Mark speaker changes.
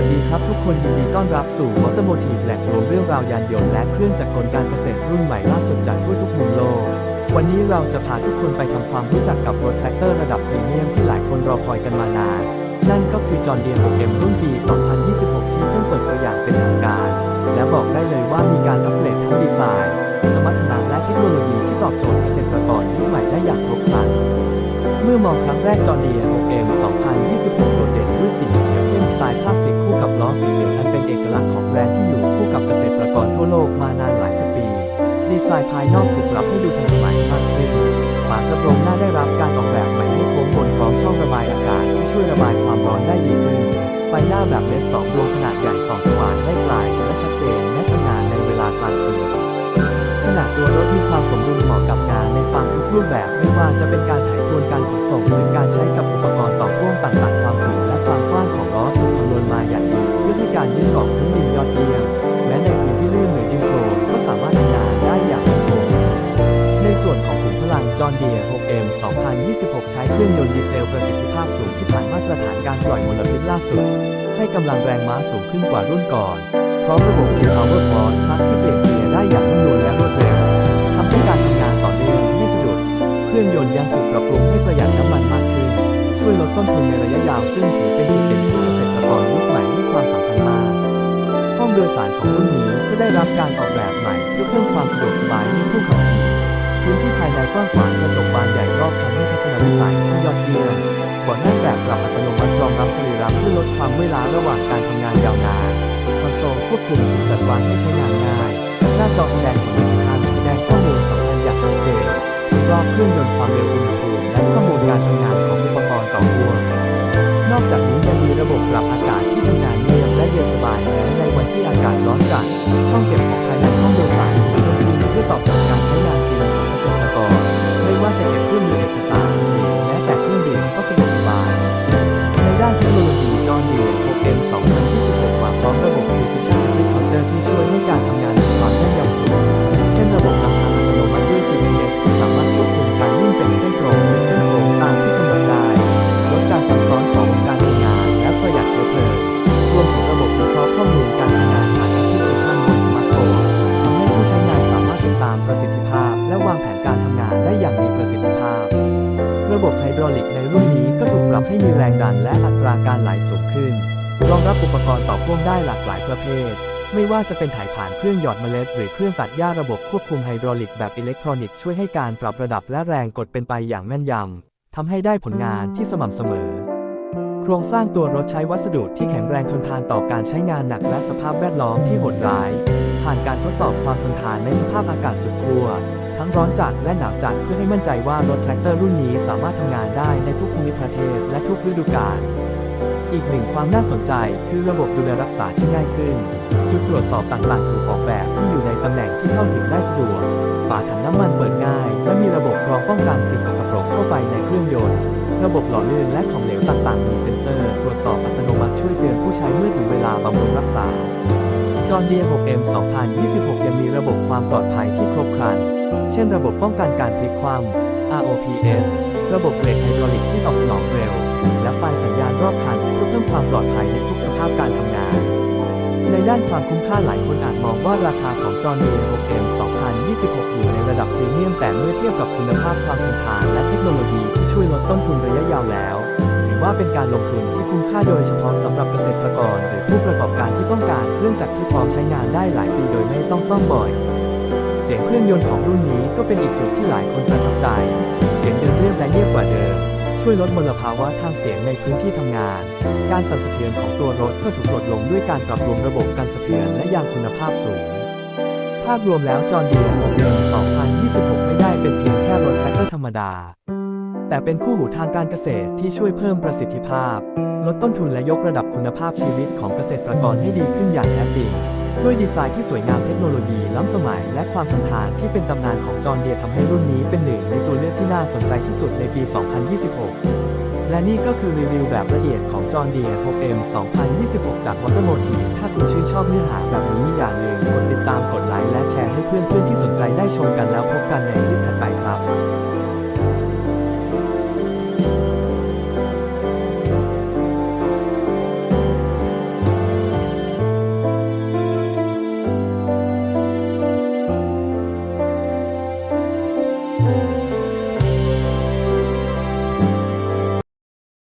Speaker 1: วัสดีครับทุกคนยินดีต้อนรับสู่มอเตอร์โมทีฟแหล่งรวมเรื่องราวยานยนต์และเครื่องจักรกลการเกษตรรุ่นใหม่ล่าสุดจากทั่วทุกมุมโลก วันนี้เราจะพาทุกคนไปทำความรู้จักกับรถแทรกเตอร์ระดับพรีเมียมที่หลายคนรอคอยกันมานาน นั่นก็คือจอห์นเดียร์ 6M รุ่นปี 2026 ที่เพิ่งเปิดตัวอย่างเป็นทางการ และบอกได้เลยว่ามีการอัปเกรดทั้งดีไซน์ สมรรถนะและเทคโนโลยีที่ตอบโจทย์เกษตรกรยุคใหม่ได้อย่างครบครัน อมองครั้งแรกจอห์เดีย 6M 2026 โดดเด่นด้วยสีเขียวเข้มสไตล์คลาสสิกคู่กับล้อสีเหลืองอันเป็นเอกลักษณ์ของแบรนด์ที่อยู่คู่กับเกษตรกรทั่วโลกมานานหลายสิบปี ดีไซน์ภายนอกถูกปรับให้ดูทันสมัยมากขึ้นฝากระโปรงหน้าได้รับการออกแบบใหม่ให้โค้งบนพร้อมช่องระบายอากาศที่ช่วยระบายความร้อนได้ดีขึ้น ไฟหน้าแบบเลดสองดวงขนาดใหญ่ส่องสว่างได้ไกลและชัดเจนแม้ทำงานในเวลากลางคืนขนาดตัวรถมีความสมดุล รูปแบบไม่ว่าจะเป็นการไถพรวนการขนส่งหรือการใช้กับอุปกรณ์ต่อพ่วงต่างๆ ความสูงและความกว้างของล้อถูกคำนวณมาอย่างดีเพื่อให้การยึดเกาะพื้นดินยอดเยี่ยมแม้ในพื้นที่ลื่นหรือดินโคลนก็สามารถทำงานได้อย่างมั่นคงในส่วนของขุมพลังจอห์นเดียร์ 6M 2026 ใช้เครื่องยนต์ดีเซลประสิทธิภาพสูงที่ผ่านมาตรฐานการปล่อยมลพิษล่าสุด ให้กำลังแรงม้าสูงขึ้นกว่ารุ่นก่อน พร้อมระบบ Gear Power Force Plus ที่เปลี่ยนเกียร์ได้อย่างนุ่มนวลและรวดเร็ว ยนต์ยังถูกปรับปรุงให้ประหยัดน้ำมันมากขึ้น ช่วยลดต้นทุนในระยะยาวซึ่งถือเป็นจุดเด่นที่เกษตรกรยุคใหม่ให้ความสำคัญมาก ห้องโดยสารของรุ่นนี้ก็ได้รับการออกแบบใหม่เพื่อเพิ่มความสะดวกสบายให้ผู้ขับขี่พื้นที่ภายในกว้างขวางกระจกบานใหญ่รอบทำให้ทัศนวิสัยที่ยอดเยี่ยมเบาะนั่งแบบปรับอัตโนมัติรองรับสรีระเพื่อลดความเมื่อยล้าระหว่างการทำงานยาวนานคอนโซลควบคุมถูกจัดวางให้ใช้งานง่าย หน้าจอแสดงผลดิจิทัลแสดงข้อมูล รอบเครื่องยนต์ความเร็วอุณหภูมิและข้อมูลการทำงานของอุปกรณ์ต่อพ่วงนอกจากนี้ยังมีระบบปรับอากาศที่ทำงานเงียบและเย็นสบายแม้ในวันที่อากาศร้อนจัดช่องเก็บของ ให้มีแรงดันและอัตราการไหลสูงขึ้น รองรับอุปกรณ์ต่อพ่วงได้หลากหลายประเภท ไม่ว่าจะเป็นถ่ายผ่านเครื่องหยอดเมล็ด หรือเครื่องตัดหญ้าระบบควบคุมไฮดรอลิกแบบอิเล็กทรอนิกส์ช่วยให้การปรับระดับและแรงกดเป็นไปอย่างแม่นยำทำให้ได้ผลงานที่สม่ำเสมอ โครงสร้างตัวรถใช้วัสดุที่แข็งแรงทนทานต่อการใช้งานหนักและสภาพแวดล้อมที่โหดร้าย ผ่านการทดสอบความทนทานในสภาพอากาศสุดขั้ว ทั้งร้อนจัดและหนาวจัดเพื่อให้มั่นใจว่ารถแทรกเตอร์รุ่นนี้สามารถทำงานได้ในทุกภูมิประเทศและทุกฤดูกาลอีกหนึ่งความน่าสนใจคือระบบดูแลรักษาที่ง่ายขึ้น จุดตรวจสอบต่างๆ ถูกออกแบบให้อยู่ในตำแหน่งที่เข้าถึงได้สะดวก ฝาถังน้ำมันเปิดง่าย และมีระบบกรองป้องกันสิ่งสกปรกเข้าไปในเครื่องยนต์ ระบบหล่อลื่นและของเหลวต่างๆ มีเซ็นเซอร์ ตรวจสอบอัตโนมัติช่วยเตือนผู้ใช้เมื่อถึงเวลาบำรุงรักษา จอห์นเดีย 6M 2026 ยังมีระบบความปลอดภัยที่ครบครัน เช่นระบบป้องกันการพลิกคว่ำ ROPS ระบบเบรกไฮดรอลิกที่ตอบสนองเร็ว และไฟสัญญาณรอบคันเพื่อเพิ่มความปลอดภัยในทุกสภาพการทำงาน ในด้านความคุ้มค่าหลายคนอาจมองว่าราคาของจอห์นเดีย 6M 2026 อยู่ในระดับพรีเมียมแต่เมื่อเทียบกับคุณภาพความทนทานและเทคโนโลยีที่ช่วยลดต้นทุนระยะยาวแล้ว ว่าเป็นการลงทุนที่คุ้มค่าโดยเฉพาะสำหรับเกษตรกรหรือผู้ประกอบการที่ต้องการเครื่องจักรที่พร้อมใช้งานได้หลายปีโดยไม่ต้องซ่อมบ่อย เสียงเครื่องยนต์ของรุ่นนี้ก็เป็นอีกจุดที่หลายคนประทับใจ เสียงเดินเรียบและเงียบกว่าเดิม ช่วยลดมลภาวะทางเสียงในพื้นที่ทำงาน การสั่นสะเทือนของตัวรถก็ถูกลดลงด้วยการปรับปรุงระบบกันสะเทือนและยางคุณภาพสูงภาพรวมแล้วจอห์นเดียร์6เดือน2026 ไม่ได้เป็นเพียงแค่รถแทรกเตอร์ธรรมดา แต่เป็นคู่หูทางการเกษตรที่ช่วยเพิ่มประสิทธิภาพ ลดต้นทุนและยกระดับคุณภาพชีวิตของเกษตรกรให้ดีขึ้นอย่างแท้จริง ด้วยดีไซน์ที่สวยงามเทคโนโลยีล้ำสมัย และความทนทานที่เป็นตำนานของจอห์นเดียทำให้รุ่นนี้เป็นหนึ่งในตัวเลือกที่น่าสนใจที่สุดในปี 2026 และนี่ก็คือรีวิวแบบละเอียดของจอห์นเดีย 6M 2026 จาก Automotive ถ้าคุณชื่นชอบเนื้อหาแบบนี้อย่าลืมกดติดตามกดไลค์และแชร์ให้เพื่อนๆที่สนใจได้ชมกันแล้วพบกันใน